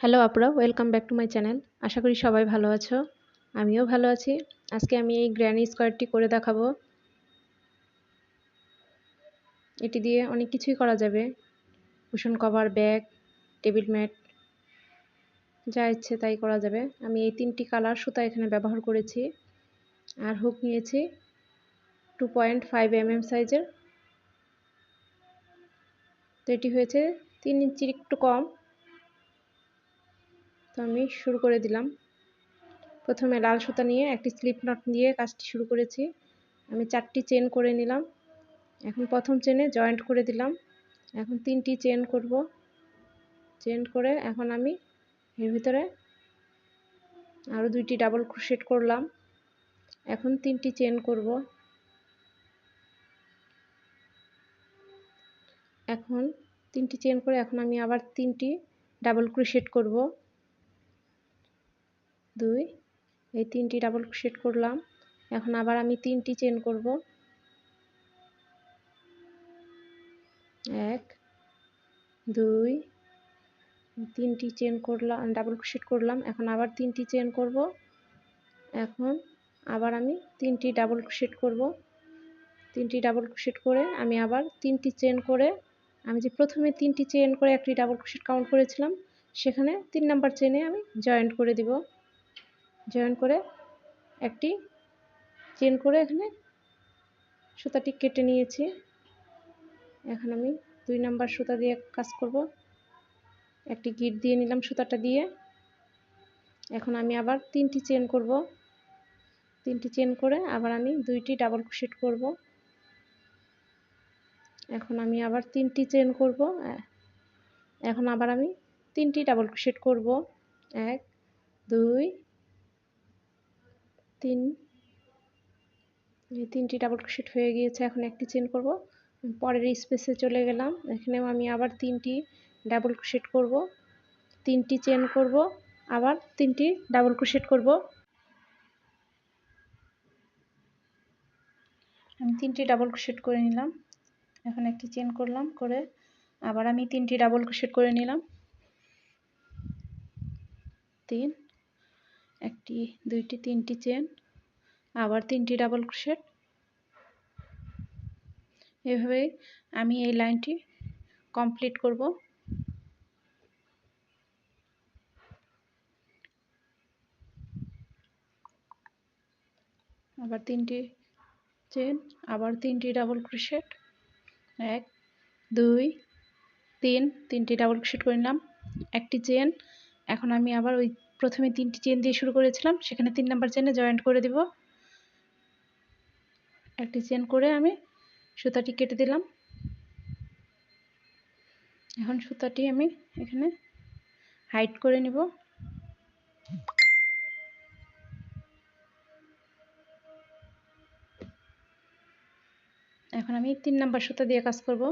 Hello আপুরা welcome back to my channel আশা করি সবাই ভালো আছো আমিও ভালো আছি আজকে আমি এই গ্র্যানি স্কোয়ারটি করে দেখাবো এটি দিয়ে অনেক কিছুই করা যাবে cushion cover bag table mat যা ইচ্ছে তাই করা যাবে আমি এই তিনটি কালার সুতা এখানে ব্যবহার করেছি। আর হুক নিয়েছি two point five M M সাইজের তো এটি হয়েছে তিন ইঞ্চির একটু কম। তো আমি শুরু করে দিলাম। প্রথমে লাল সুতা নিয়ে একটি স্লিপ নট দিয়ে কাজটি শুরু করেছি। আমি চারটি চেন করে নিলাম। এখন প্রথম চেনে জয়েন্ট করে দিলাম। এখন তিনটি চেন করব। চেন করে এখন আমি এর ভিতরে আরও দুইটি ডাবল ক্রোশেট করলাম। এখন তিনটি চেন করব। এখন তিনটি চেন করে এখন আমি আবার তিনটি ডাবল ক্রোশেট করব। দুই, এই তিনটি ডাবল ক্রোশেট করলাম। এখন আবার আমি তিনটি চেন করব। এক, দুই, তিনটি চেন করলাম ডাবল ক্রোশেট করলাম। এখন আবার তিনটি চেন করব। এখন আবার আমি তিনটি ডাবল ক্রোশেট করব। তিনটি ডাবল ক্রোশেট করে আমি আবার তিনটি চেন করে, আমি যে প্রথমে তিনটি চেন করে একটি ডাবল ক্রোশেট কাউন্ট করেছিলাম, সেখানে তিন নাম্বার চেনে আমি জয়েন্ট করে দিব। জয়েন করে একটি চেন করে এখানে সুতাটি কেটে নিয়েছি। এখন আমি দুই নাম্বার সুতা দিয়ে কাজ করব। একটি গিট দিয়ে নিলাম সুতাটা দিয়ে। এখন আমি আবার তিনটি চেন করব। তিনটি চেন করে আবার আমি দুইটি ডাবল ক্রোশেট করব। এখন আমি আবার তিনটি চেন করব। এখন আবার আমি তিনটি ডাবল ক্রোশেট করব। এক, দুই তিন তিনটি ডাবল ক্রোশেট হয়ে গিয়েছে, এখন একটি চেন করব। পরের স্পেসে চলে গেলাম, এখানেও আমি আবার তিনটি ডাবল ক্রোশেট করব। তিনটি চেন করব, আবার তিনটি ডাবল ক্রোশেট করব। আমি তিনটি ডাবল ক্রোশেট করে নিলাম, এখন একটি চেন করলাম করে আবার আমি তিনটি ডাবল ক্রোশেট করে নিলাম। তিন, একটি, দুইটি, তিনটি চেন আবার তিনটি ডাবল ক্রোশেট এভাবে আমি এই লাইনটি কমপ্লিট করব। আবার তিনটি চেন আবার তিনটি ডাবল ক্রোশেট এক, দুই, তিন, তিনটি ডাবল ক্রোশেট করে নিলাম। একটি চেন এখন আমি আবার ওই প্রথমে তিনটি চেন দিয়ে শুরু করেছিলাম, সেখানে তিন নাম্বার চেনে জয়েন্ট করে দিব। একটি চেন করে আমি সুতাটি কেটে দিলাম। এখন সুতাটি আমি এখানে হাইট করে নিব। এখন আমি তিন নাম্বার সুতা দিয়ে কাজ করব।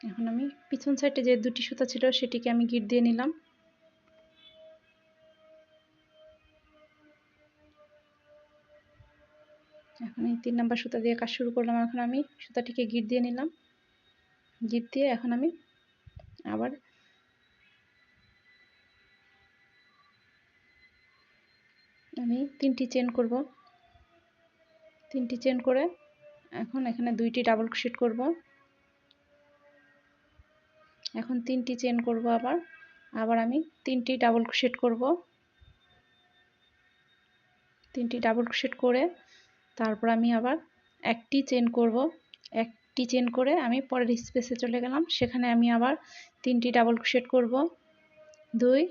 এখন আমি পিছন সাইডে যে দুটি সুতা ছিল সেটিকে আমি গিট দিয়ে নিলাম। তিন নাম্বার সুতা দিয়ে কাজ শুরু করলাম। এখন আমি সুতাটিকে গিট দিয়ে নিলাম। গিট দিয়ে এখন আমি আবার আমি তিনটি চেন করব। তিনটি চেন করে এখন এখানে দুইটি ডাবল ক্রোশেট করব। এখন তিনটি চেন করব আবার। আবার আমি তিনটি ডাবল ক্রোশেট করব। তিনটি ডাবল ক্রোশেট করে তারপর আমি আবার একটি চেন করব। একটি চেন করে আমি পরের স্পেসে চলে গেলাম। সেখানে আমি আবার তিনটি ডাবল ক্রোশেট করব। দুই,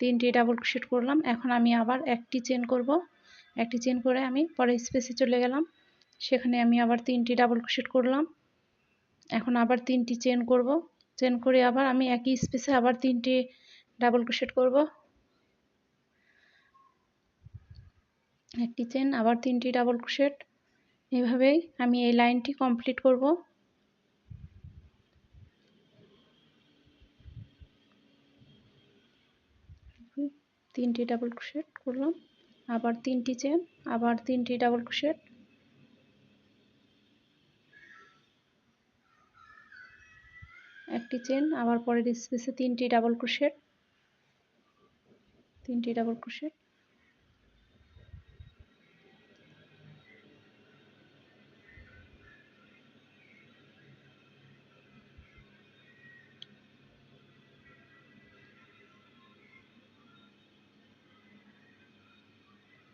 তিনটি ডাবল ক্রোশেট করলাম। এখন আমি আবার একটি চেন করব। একটি চেন করে আমি পরের স্পেসে চলে গেলাম। সেখানে আমি আবার তিনটি ডাবল ক্রোশেট করলাম। এখন আবার তিনটি চেন করব। চেন করে আবার আমি একই স্পেসে আবার তিনটি ডাবল ক্রোশেট করব। একটি চেন আবার তিনটি ডাবল ক্রোশেট এভাবেই আমি এই লাইনটি কমপ্লিট করব। তিনটি ডাবল ক্রোশেট করলাম। আবার তিনটি চেন আবার তিনটি ডাবল ক্রোশেট একটি চেন আবার পরের স্পেসে তিনটি ডাবল ক্রোশেট তিনটি ডাবল ক্রোশেট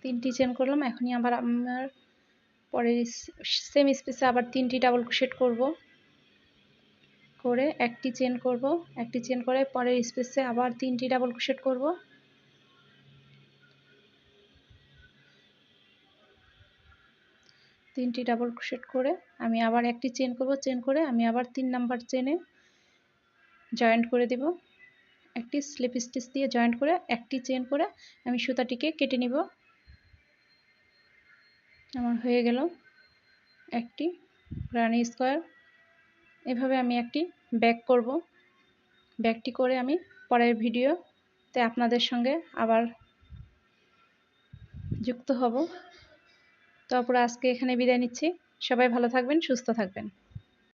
তিনটি চেন করলাম, এখনই আবার আমার পরের সেম স্পেসে আবার তিনটি ডাবল ক্রোশেট করব। করে একটি চেন করব, একটি চেন করে পরের স্পেসে আবার তিনটি ডাবল ক্রোশেট করব। তিনটি ডাবল ক্রোশেট করে আমি আবার একটি চেন করব চেন করে আমি আবার তিন নাম্বার চেনে জয়েন্ট করে দেব। একটি স্লিপ স্টিচ দিয়ে জয়েন্ট করে, একটি চেন করে আমি সুতাটিকে কেটে নিব। আমার হয়ে গেল একটি রানি স্কোয়ার। এভাবে আমি একটি ব্যাক করব। ব্যাকটি করে আমি পরের ভিডিওতে আপনাদের সঙ্গে আবার যুক্ত হব। তারপর আজকে এখানে বিদায় নিচ্ছি। সবাই ভালো থাকবেন, সুস্থ থাকবেন।